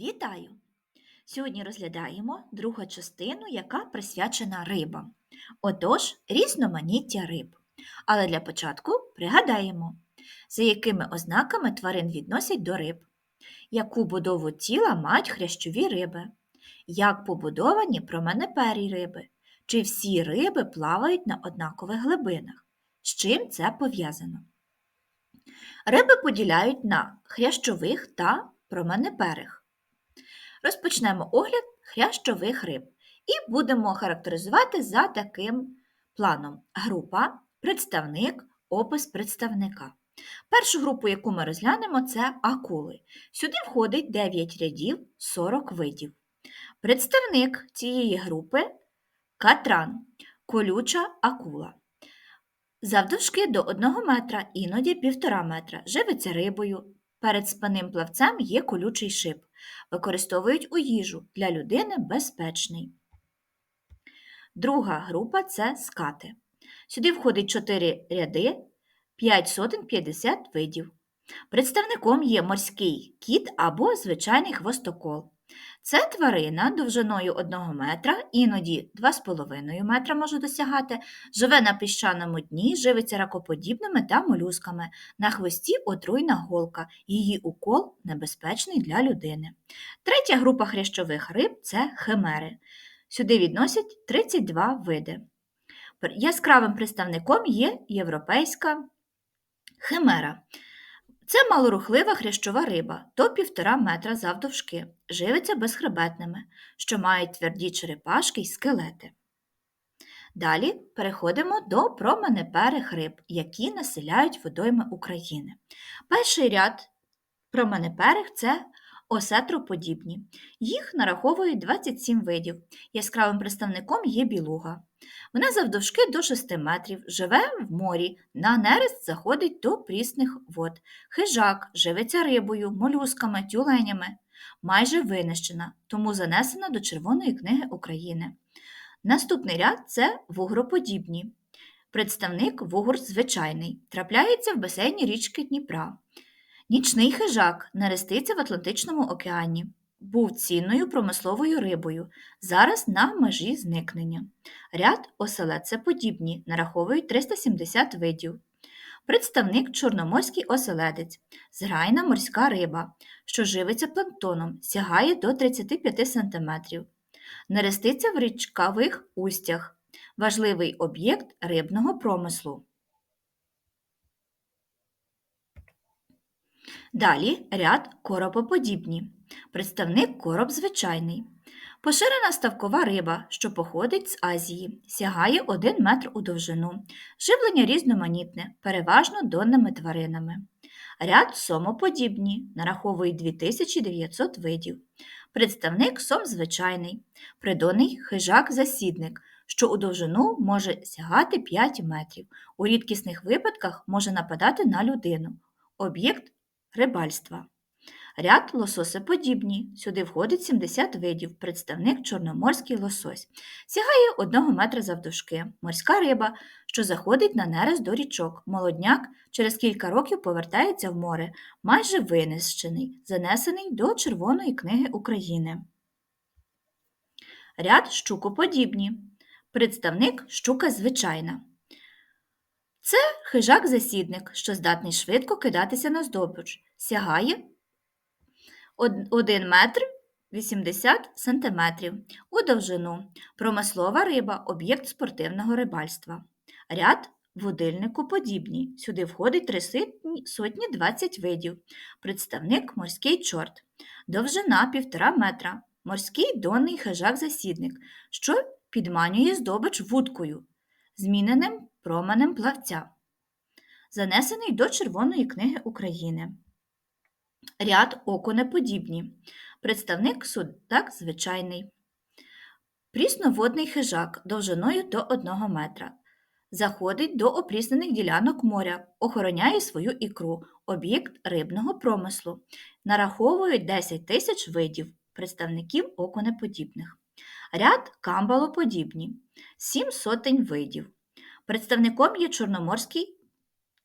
Вітаю! Сьогодні розглядаємо другу частину, яка присвячена рибам. Отож, різноманіття риб. Але для початку пригадаємо, за якими ознаками тварин відносять до риб, яку будову тіла мають хрящові риби, як побудовані променеперій риби, чи всі риби плавають на однакових глибинах, з чим це пов'язано. Риби поділяють на хрящових та променеперих. Розпочнемо огляд хрящових риб і будемо характеризувати за таким планом: група, представник, опис представника. Першу групу, яку ми розглянемо, це акули. Сюди входить 9 рядів 40 видів. Представник цієї групи катран, колюча акула. Завдовжки до 1 метра, іноді 1,5 метра, живиться рибою. Перед спинним плавцем є колючий шип. Використовують у їжу для людини безпечний. Друга група це скати. Сюди входить 4 ряди, 5 сотень 50 видів. Представником є морський кіт або звичайний хвостокол. Це тварина довжиною 1 метра, іноді 2,5 метра може досягати, живе на піщаному дні, живиться ракоподібними та молюсками. На хвості отруйна голка, її укол небезпечний для людини. Третя група хрящових риб це химери. Сюди відносять 32 види. Яскравим представником є європейська химера. Це малорухлива хрящова риба до 1,5 метра завдовжки, живиться безхребетними, що мають тверді черепашки й скелети. Далі переходимо до променеперих риб, які населяють водойми України. Перший ряд променеперих це осетроподібні. Їх нараховують 27 видів. Яскравим представником є білуга. Вона завдовжки до 6 метрів, живе в морі, на нерест заходить до прісних вод. Хижак живиться рибою, молюсками, тюленями. Майже винищена, тому занесена до Червоної книги України. Наступний ряд це вугроподібні. Представник вугор звичайний, трапляється в басейні річки Дніпра. Нічний хижак нереститься в Атлантичному океані. Був цінною промисловою рибою, зараз на межі зникнення. Ряд оселедцеподібні нараховують 370 видів. Представник чорноморський оселедець, зграйна морська риба, що живиться планктоном, сягає до 35 см. Нереститься в річкових устях, важливий об'єкт рибного промислу. Далі ряд коропоподібні. Представник короб звичайний. Поширена ставкова риба, що походить з Азії, сягає 1 метр у довжину, живлення різноманітне, переважно донними тваринами. Ряд сомоподібні, нараховують 2900 видів. Представник сом звичайний, придонний хижак-засідник, що у довжину може сягати 5 метрів. У рідкісних випадках може нападати на людину. Об'єкт рибальства. Ряд лососеподібні. Сюди входить 70 видів, представник чорноморський лосось. Сягає 1 метра завдовжки. Морська риба, що заходить на нерест до річок. Молодняк через кілька років повертається в море, майже винищений, занесений до Червоної книги України. Ряд щукоподібні. Представник щука звичайна. Це хижак-засідник, що здатний швидко кидатися на здобич. Сягає 1 метр 80 сантиметрів у довжину. Промислова риба об'єкт спортивного рибальства. Ряд водильнику подібні. Сюди входить 3 сотні 20 видів. Представник морський чорт. Довжина 1,5 метра. Морський донний хижак-засідник, що підманює здобич вудкою, зміненим променем плавця. Занесений до Червоної книги України. Ряд окунеподібні. Представник судак звичайний. Прісноводний хижак довжиною до 1 метра. Заходить до опріснених ділянок моря, охороняє свою ікру, об'єкт рибного промислу. Нараховують 10 тисяч видів представників окунеподібних. Ряд камбалоподібні 7 сотень видів. Представником є чорноморський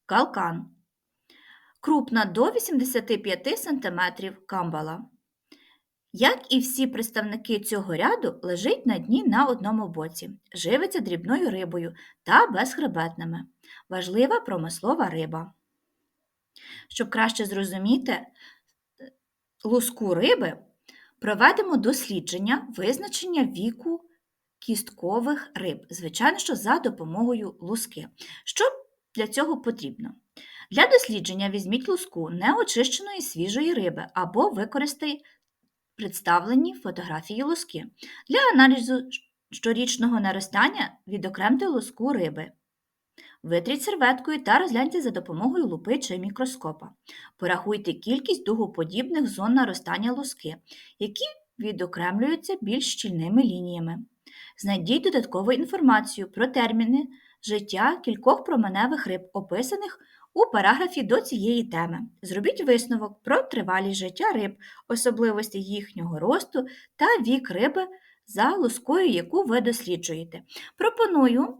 калкан. Крупна до 85 см камбала. Як і всі представники цього ряду, лежить на дні на одному боці, живиться дрібною рибою та безхребетними. Важлива промислова риба. Щоб краще зрозуміти е, луску риби, проведемо дослідження визначення віку кісткових риб, звичайно, що за допомогою луски. Що для цього потрібно? Для дослідження візьміть луску неочищеної свіжої риби або використайте представлені фотографії луски. Для аналізу щорічного наростання відокремте луску риби. Витріть серветкою та розгляньте за допомогою лупи чи мікроскопа. Порахуйте кількість дугоподібних зон наростання луски, які відокремлюються більш щільними лініями. Знайдіть додаткову інформацію про терміни життя кількох променевих риб, описаних у параграфі до цієї теми. Зробіть висновок про тривалість життя риб, особливості їхнього росту та вік риби за лускою, яку ви досліджуєте. Пропоную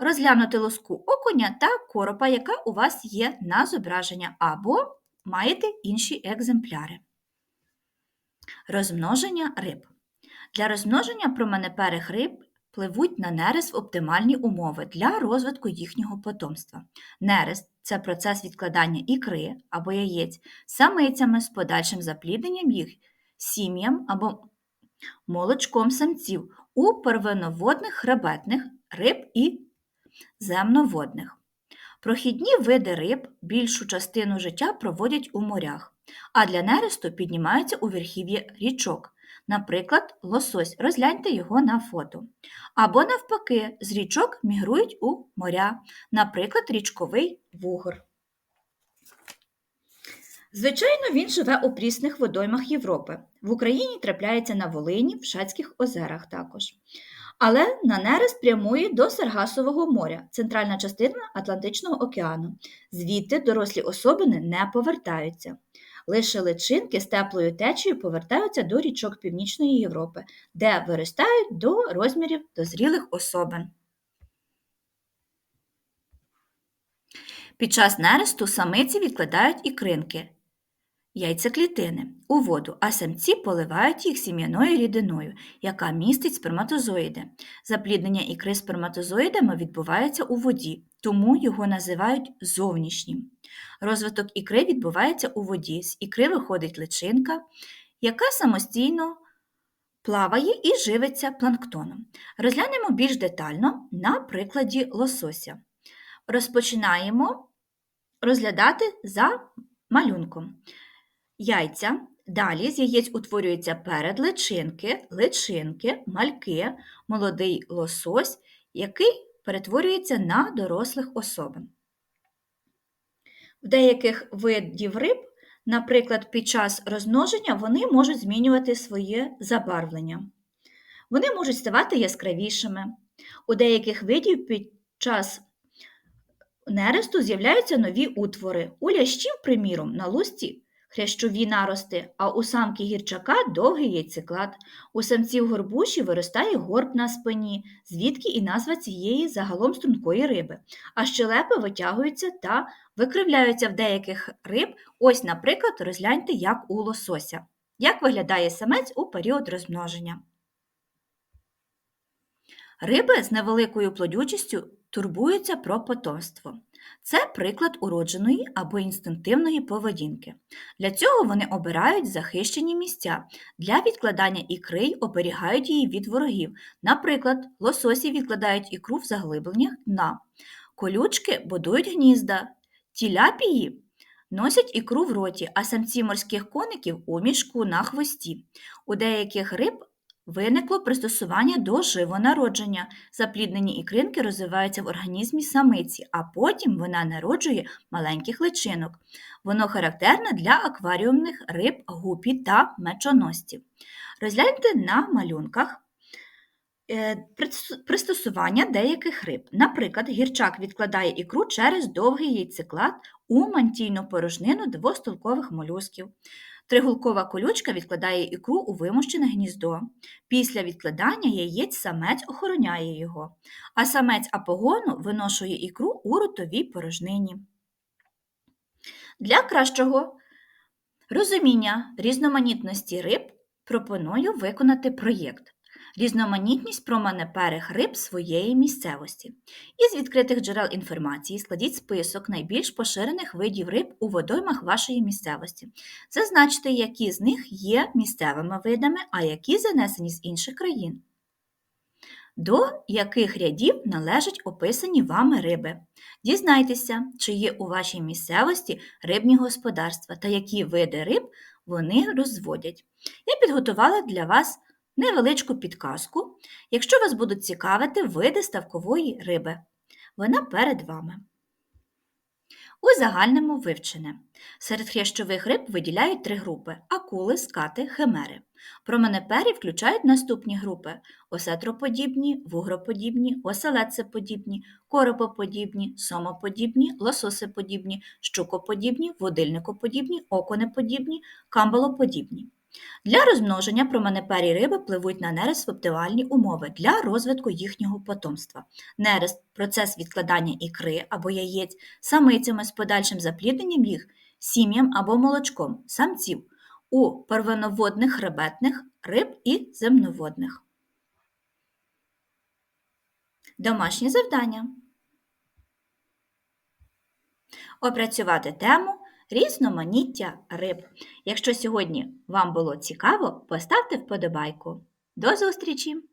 розглянути лоску окуня та коропа, яка у вас є на зображення, або маєте інші екземпляри. Розмноження риб. Для розмноження променеперих риб пливуть на нерест в оптимальні умови для розвитку їхнього потомства. Нерест це процес відкладання ікри або яєць самицями з подальшим заплідненням їх сім'ям або молочком самців у первиноводних хребетних риб і земноводних. Прохідні види риб більшу частину життя проводять у морях, а для нересту піднімаються у верхів'я річок. Наприклад, лосось, розгляньте його на фото. Або, навпаки, з річок мігрують у моря, наприклад, річковий вугор. Звичайно, він живе у прісних водоймах Європи. В Україні трапляється на Волині, в Шацьких озерах також. Але на нерест прямує до Саргасового моря, центральна частина Атлантичного океану. Звідти дорослі особини не повертаються. Лише личинки з теплою течією повертаються до річок Північної Європи, де виростають до розмірів дозрілих особин. Під час нересту самиці відкладають ікринки, яйцеклітини у воду, а самці поливають їх сім'яною рідиною, яка містить сперматозоїди. Запліднення ікри сперматозоїдами відбувається у воді, тому його називають зовнішнім. Розвиток ікри відбувається у воді. З ікри виходить личинка, яка самостійно плаває і живиться планктоном. Розглянемо більш детально на прикладі лосося. Розпочинаємо розглядати за малюнком. Яйця. Далі з яєць утворюються перед личинки, личинки, мальки, молодий лосось, який перетворюється на дорослих особин. В деяких видів риб, наприклад, під час розмноження, вони можуть змінювати своє забарвлення. Вони можуть ставати яскравішими. У деяких видів під час нересту з'являються нові утвори. У лящів, приміром, на лусті хрящові нарости, а у самки гірчака довгий яйцеклад. У самців горбуші виростає горб на спині, звідки і назва цієї загалом стрункої риби, а щелепи витягуються та викривляються в деяких риб. Ось, наприклад, розгляньте, як у лосося. Як виглядає самець у період розмноження? Риби з невеликою плодючістю турбуються про потомство. Це приклад уродженої або інстинктивної поведінки. Для цього вони обирають захищені місця. Для відкладання ікри оберігають її від ворогів. Наприклад, лососі відкладають ікру в заглибленнях дна, колючки будують гнізда, тіляпії носять ікру в роті, а самці морських коників у мішку на хвості. У деяких риб Виникло пристосування до живонародження. Запліднені ікринки розвиваються в організмі самиці, а потім вона народжує маленьких личинок. Воно характерне для акваріумних риб, гупі та мечоносців. Розгляньте на малюнках е, пристосування деяких риб. Наприклад, гірчак відкладає ікру через довгий яйцеклад у мантійну порожнину двостолкових молюсків. Тригулкова колючка відкладає ікру у вимущене гніздо. Після відкладання яєць самець охороняє його, а самець апогону виношує ікру у ротовій порожнині. Для кращого розуміння різноманітності риб пропоную виконати проєкт Різноманітність променеперих риб своєї місцевості. Із відкритих джерел інформації складіть список найбільш поширених видів риб у водоймах вашої місцевості. Зазначте, які з них є місцевими видами, а які занесені з інших країн. До яких рядів належать описані вами риби. Дізнайтеся, чи є у вашій місцевості рибні господарства та які види риб вони розводять. Я підготувала для вас невеличку підказку, якщо вас будуть цікавити види ставкової риби. Вона перед вами. У загальному вивчене. Серед хрящових риб виділяють три групи акули, скати, химери. Променепері включають наступні групи осетроподібні, вугроподібні, оселедцеподібні, коропоподібні, сомоподібні, лососеподібні, щукоподібні, водильникоподібні, оконеподібні, камбалоподібні. Для розмноження променепері риби пливуть на нерест в оптимальні умови для розвитку їхнього потомства. Нерест – процес відкладання ікри або яєць самицями з подальшим заплідненням їх сім'ям або молочком самців у первиноводних хребетних риб і земноводних. Домашнє завдання. Опрацювати тему різноманіття риб. Якщо сьогодні вам було цікаво, поставте вподобайку. До зустрічі!